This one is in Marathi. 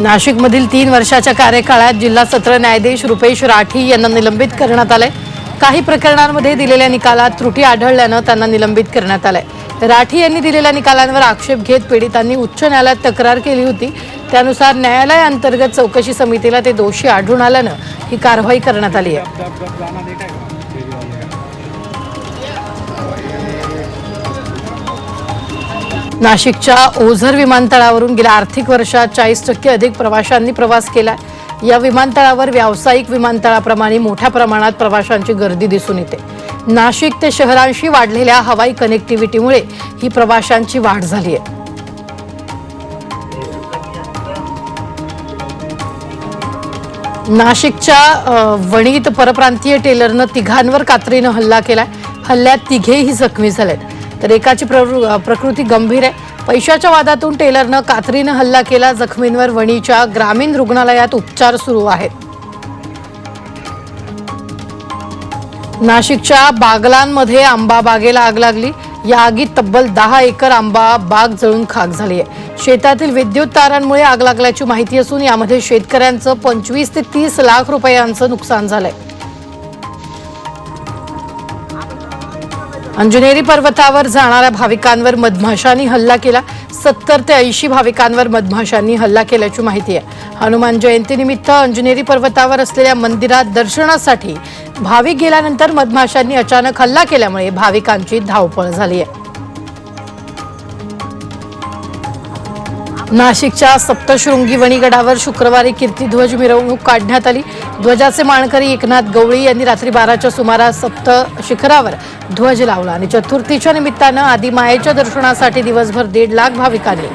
नाशिकमधील तीन वर्षाच्या कार्यकाळात जिल्हा सत्र न्यायाधीश रुपेश राठी यांना निलंबित करण्यात आलंय. काही प्रकरणांमध्ये दिलेल्या निकालात त्रुटी आढळल्यानं त्यांना निलंबित करण्यात आलंय. राठी यांनी दिलेल्या निकालांवर आक्षेप घेत पीडितांनी उच्च न्यायालयात तक्रार केली होती. त्यानुसार न्यायालयाअंतर्गत चौकशी समितीला ते दोषी आढळून आल्यानं ही कारवाई करण्यात आली आहे. नाशिकच्या ओझर विमानतळावरून गेल्या आर्थिक वर्षात चाळीस टक्के अधिक प्रवाशांनी प्रवास केला या विमानतळावर व्यावसायिक विमानतळाप्रमाणे मोठ्या प्रमाणात प्रवाशांची गर्दी दिसून येते. नाशिक ते शहरांशी वाढलेल्या हवाई कनेक्टिव्हिटीमुळे ही प्रवाशांची वाढ झाली आहे. नाशिकच्या वणीत परप्रांतीय टेलरनं तिघांवर कात्रीनं हल्ला केलाय. हल्ल्यात तिघेही जखमी झालेत. तर एकाची प्रवृ- प्रकृती गंभीर आहे. पैशाच्या वादातून टेलरनं कात्रीनं हल्ला केला. जखमींवर वणीच्या ग्रामीण रुग्णालयात उपचार सुरू आहेत. नाशिकच्या बागलांमध्ये आंबा बागेला आग लागली. या आगीत तब्बल दहा एकर आंबा बाग जळून खाक झाली आहे. शेतातील विद्युत तारांमुळे आग लागल्याची माहिती असून यामध्ये शेतकऱ्यांचं पंचवीस ते तीस लाख रुपयांचं नुकसान झालंय. अंजनेरी पर्वतावर जाणाऱ्या भाविकांवर मधमाशांनी हल्ला केला. सत्तर ते ऐंशी भाविकांवर मधमाशांनी हल्ला केल्याची माहिती आहे. हनुमान जयंतीनिमित्त अंजनेरी पर्वतावर असलेल्या मंदिरात दर्शनासाठी भाविक गेल्यानंतर मधमाशांनी अचानक हल्ला केल्यामुळे भाविकांची धावपळ झाली आहे. नाशिकच्या सप्तशृंगी वणीगडावर शुक्रवारी कीर्तीध्वज मिरवणूक काढण्यात आली. ध्वजाचे मानकरी एकनाथ गवळी यांनी रात्री बाराच्या सुमारास सप्त शिखरावर ध्वज लावला आणि चतुर्थीच्या निमित्तानं आदिमायेच्या दर्शनासाठी दिवसभर दीड लाख भाविकांनी